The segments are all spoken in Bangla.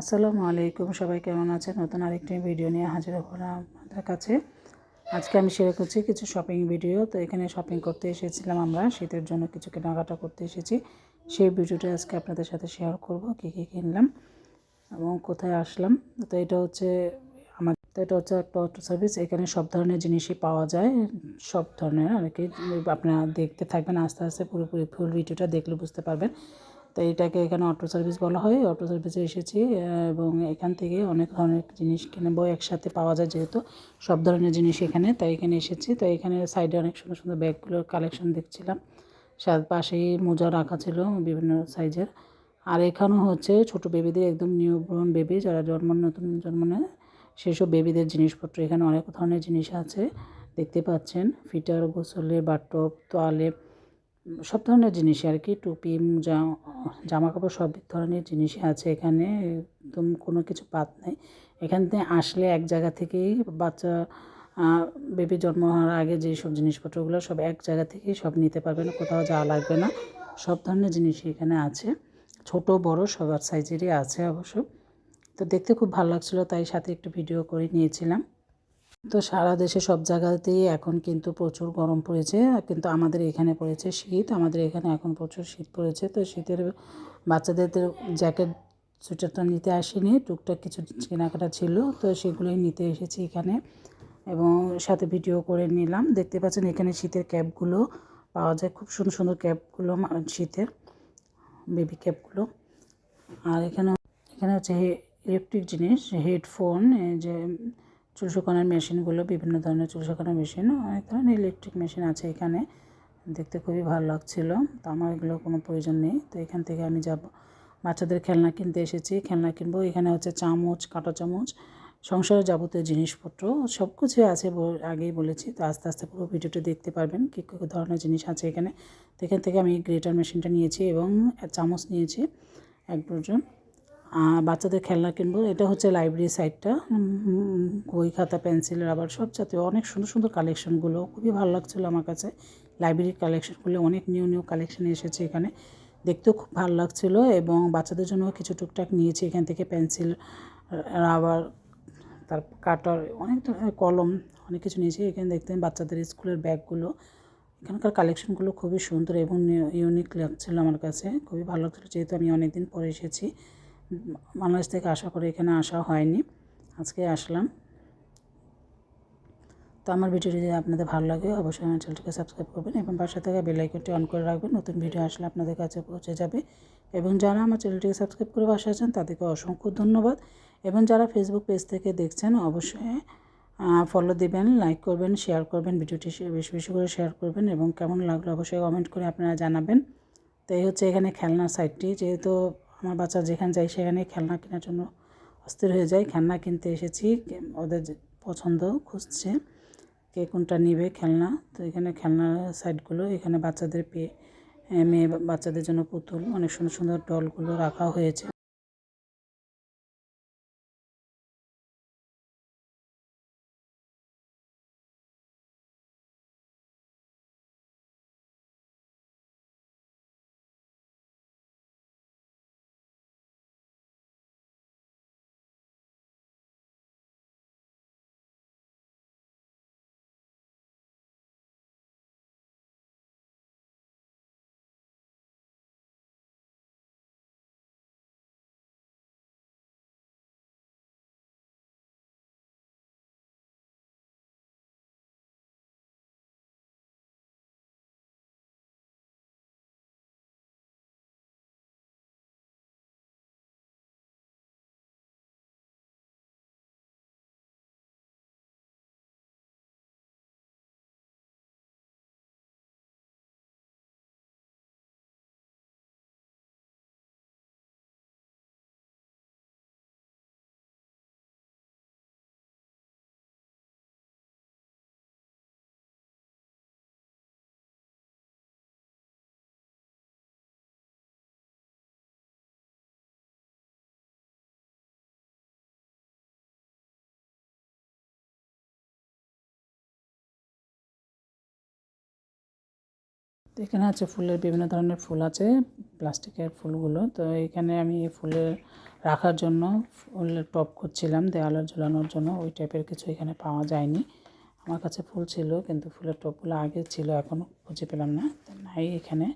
আসসালামু আলাইকুম। সবাই কেমন আছেন? নতুন আরেকটি ভিডিও নিয়ে হাজির হলাম আপনাদের কাছে। আজকে আমি শেয়ার করছি কিছু শপিং ভিডিও তো এখানে শপিং করতে এসেছিলাম আমরা। শীতের জন্য কিছু কেনাকাটা করতে এসেছি। সেই ভিডিওটা আজকে আপনাদের সাথে শেয়ার করব, কী কী কিনলাম এবং কোথায় আসলাম। তো এটা হচ্ছে আমার তো এটা হচ্ছে একটা অটো সার্ভিস এখানে সব ধরনের জিনিসই পাওয়া যায়। সব ধরনের আর কি। আপনারা দেখতে থাকবেন, আস্তে আস্তে পুরোপুরি ফুল ভিডিওটা দেখলে বুঝতে পারবেন। তো এটাকে এখানে অটো সার্ভিস বলা হয়। অটো সার্ভিসে এসেছি এবং এখান থেকে অনেক ধরনের জিনিস কিনবো একসাথে পাওয়া যায় যেহেতু সব ধরনের জিনিস এখানে, তাই এখানে এসেছি। তো এখানে সাইডে অনেক সুন্দর সুন্দর ব্যাগগুলোর কালেকশন দেখছিলাম। সাথে পাশেই মোজা রাখা ছিল বিভিন্ন সাইজের আর এখানেও হচ্ছে ছোট বেবিদের একদম নিউ ব্রন বেবি যারা জন্ম, নতুন জন্ম নেয়, সেসব বেবিদের জিনিসপত্র এখানে অনেক ধরনের জিনিস আছে, দেখতে পাচ্ছেন। ফিটার, গোসলের বাটপ, তোয়ালে, সব ধরনের জিনিস আর কি, টুপি, মোজা জামা কাপড় সব ধরনের জিনিসই আছে এখানে, একদম কোনো কিছু পাত নেই। এখান থেকে আসলে এক জায়গা থেকেই বাচ্চা বেবি জন্ম হওয়ার আগে যে সব জিনিসপত্রগুলো সব এক জায়গা থেকেই সব নিতে পারবেন কোথাও যাওয়া লাগবে না। সব ধরনের জিনিসই এখানে আছে। ছোট, বড় সবার সাইজেরই আছে অবশ্য। তো দেখতে খুব ভালো লাগছিল, তাই সাথে একটু ভিডিও করে নিয়েছিলাম। তো সারা দেশে সব জায়গাতেই এখন কিন্তু প্রচুর গরম পড়েছে, কিন্তু আমাদের এখানে পড়েছে শীত, আমাদের এখানে এখন প্রচুর শীত পড়েছে। তো শীতের বাচ্চাদের জ্যাকেট সোয়েটারটা নিতে আসিনি, টুকটাক কিছু কেনাকাটা ছিল, তো সেগুলোই নিতে এসেছি এখানে। এবং সাথে ভিডিও করে নিলাম। দেখতে পাচ্ছেন এখানে শীতের ক্যাপগুলো পাওয়া যায়, খুব সুন্দর সুন্দর ক্যাপগুলো শীতের বেবি ক্যাপগুলো। আর এখানে এখানে হচ্ছে ইলেকট্রিক জিনিস, হেডফোন যে চুল শুকানোর মেশিনগুলো, বিভিন্ন ধরনের চুল শুকানোর মেশিন, অনেক ধরনের ইলেকট্রিক মেশিন আছে এখানে। দেখতে খুবই ভালো লাগছিল, তো আমার এগুলো কোনো প্রয়োজন নেই। তো এখান থেকে আমি যাব, বাচ্চাদের খেলনা কিনতে এসেছি। খেলনা কিনবো, এখানে হচ্ছে চামচ, কাঁটা চামচ, সংসারের যাবতীয় জিনিসপত্র, সব কিছু আছে আগেই বলেছি। তো আস্তে আস্তে পুরো ভিডিওটা দেখতে পারবেন, কী কী ধরনের জিনিস আছে এখানে। তো এখান থেকে আমি গ্রেটার মেশিনটা নিয়েছি এবং চামচ নিয়েছি, এক ডজন। বাচ্চাদের খেলনা কিনবো। এটা হচ্ছে লাইব্রেরি সাইডটা বই খাতা পেন্সিল রাবার সব জাতীয় অনেক সুন্দর সুন্দর কালেকশনগুলো খুবই ভালো লাগছিল আমার কাছে। লাইব্রেরির কালেকশনগুলো অনেক নিউ নিউ কালেকশন এসেছে এখানে। দেখতেও খুব ভালো লাগছিল এবং বাচ্চাদের জন্য কিছু টুকটাক নিয়েছি। এখান থেকে পেন্সিল রাবার তারপর কাটার অনেক ধরনের কলম, অনেক কিছু নিয়েছি। এখানে দেখতেন বাচ্চাদের স্কুলের ব্যাগগুলো। এখানকার কালেকশনগুলো খুবই সুন্দর এবং ইউনিক লাগছিল আমার কাছে। খুবই ভালো লাগছিল যেহেতু আমি অনেকদিন পরে এসেছি। বাংলাদেশ থেকে আশা করে এখানে আসা হয়নি। আজকে আসলাম। তো আমার ভিডিওটি যদি আপনাদের ভালো লাগে, অবশ্যই আমার চ্যানেলটিকে সাবস্ক্রাইব করবেন এবং পাশে থাকা বেলাইকনটি অন করে রাখবেন। নতুন ভিডিও আসলে আপনাদের কাছে পৌঁছে যাবে। এবং যারা আমার চ্যানেলটিকে সাবস্ক্রাইব করে বাসা আছেন, তাদেরকে অসংখ্য ধন্যবাদ। এবং যারা ফেসবুক পেজ থেকে দেখছেন, অবশ্যই ফলো দিবেন লাইক করবেন শেয়ার করবেন ভিডিওটি বেশি বেশি করে শেয়ার করবেন এবং কেমন লাগল অবশ্যই কমেন্ট করে আপনারা জানাবেন। তো এই হচ্ছে এখানে খেলনার সাইটটি যেহেতু আমার বাচ্চা যেখানে যায় সেখানে খেলনা কেনার জন্য অস্থির হয়ে যায়। খেলনা কিনতে এসেছি ওদের পছন্দ খুঁজছে কে কোনটা নিবে খেলনা। তো এখানে খেলনার সাইডগুলো, এখানে বাচ্চাদের পেয়ে মেয়ে বাচ্চাদের জন্য পুতুল, অনেক সুন্দর সুন্দর ডলগুলো রাখা হয়েছে। তো এখানে আছে ফুলের বিভিন্ন ধরনের ফুল আছে, প্লাস্টিকের ফুলগুলো। তো এখানে আমি এই ফুলের রাখার জন্য ফুলের টপ করছিলাম দেওয়ালে ঝোলানোর জন্য। ওই টাইপের কিছু এখানে পাওয়া যায়নি। আমার কাছে ফুল ছিল, কিন্তু ফুলের টপগুলো আগে ছিল এখনও খুঁজে পেলাম না। তো নাই এখানে।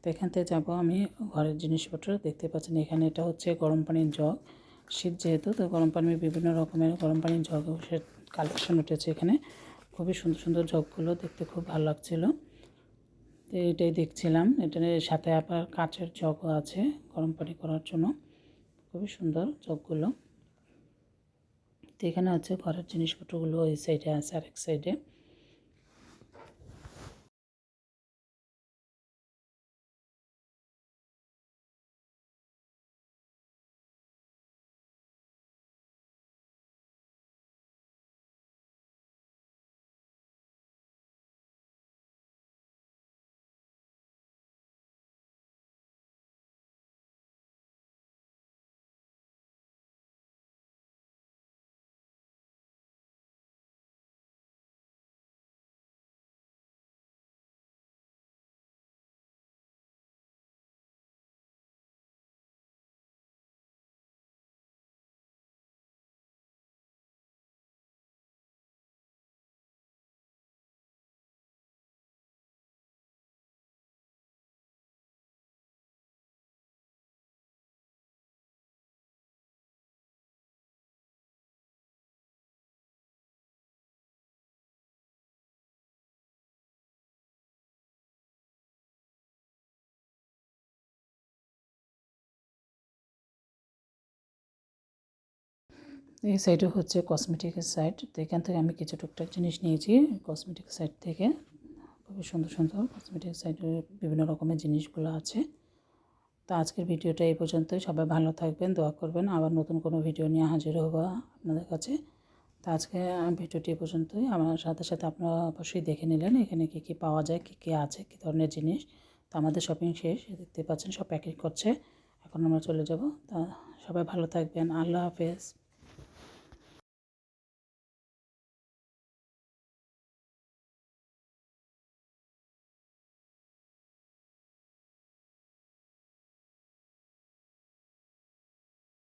তো এখান থেকে যাব আমি ঘরের জিনিসপত্র। দেখতে পাচ্ছেন এখানে এটা হচ্ছে গরম পানির জগ। শীত যেহেতু, তো গরম পানির বিভিন্ন রকমের গরম পানির জগ কালেকশন উঠেছে এখানে। খুবই সুন্দর সুন্দর জগগুলো দেখতে খুব ভালো লাগছিল। তো এটাই দেখছিলাম। এটার সাথে আবার কাঁচের জগও আছে গরম পানি করার জন্য। খুবই সুন্দর জগগুলো। তো এখানে আছে ঘরের জিনিসপত্রগুলো এই সাইডে আছে আরেক সাইডে এই সাইডে হচ্ছে কসমেটিকের সাইড তো এখান থেকে আমি কিছু টুকটাক জিনিস নিয়েছি কসমেটিক সাইড থেকে। খুবই সুন্দর সুন্দর কসমেটিক সাইডে বিভিন্ন রকমের জিনিসগুলো আছে। তো আজকের ভিডিওটা এই পর্যন্তই। সবাই ভালো থাকবেন, দোয়া করবেন। আবার নতুন কোনো ভিডিও নিয়ে হাজির হব আপনাদের কাছে। তো আজকে ভিডিওটি এই পর্যন্তই। আমার সাথে সাথে আপনারা অবশ্যই দেখে নিলেন এখানে কী কী পাওয়া যায়, কী কী আছে, কী ধরনের জিনিস। তো আমাদের শপিং শেষ। দেখতে পাচ্ছেন সব প্যাকেট করছে। এখন আমরা চলে যাব। তা সবাই ভালো থাকবেন। আল্লাহ হাফেজ।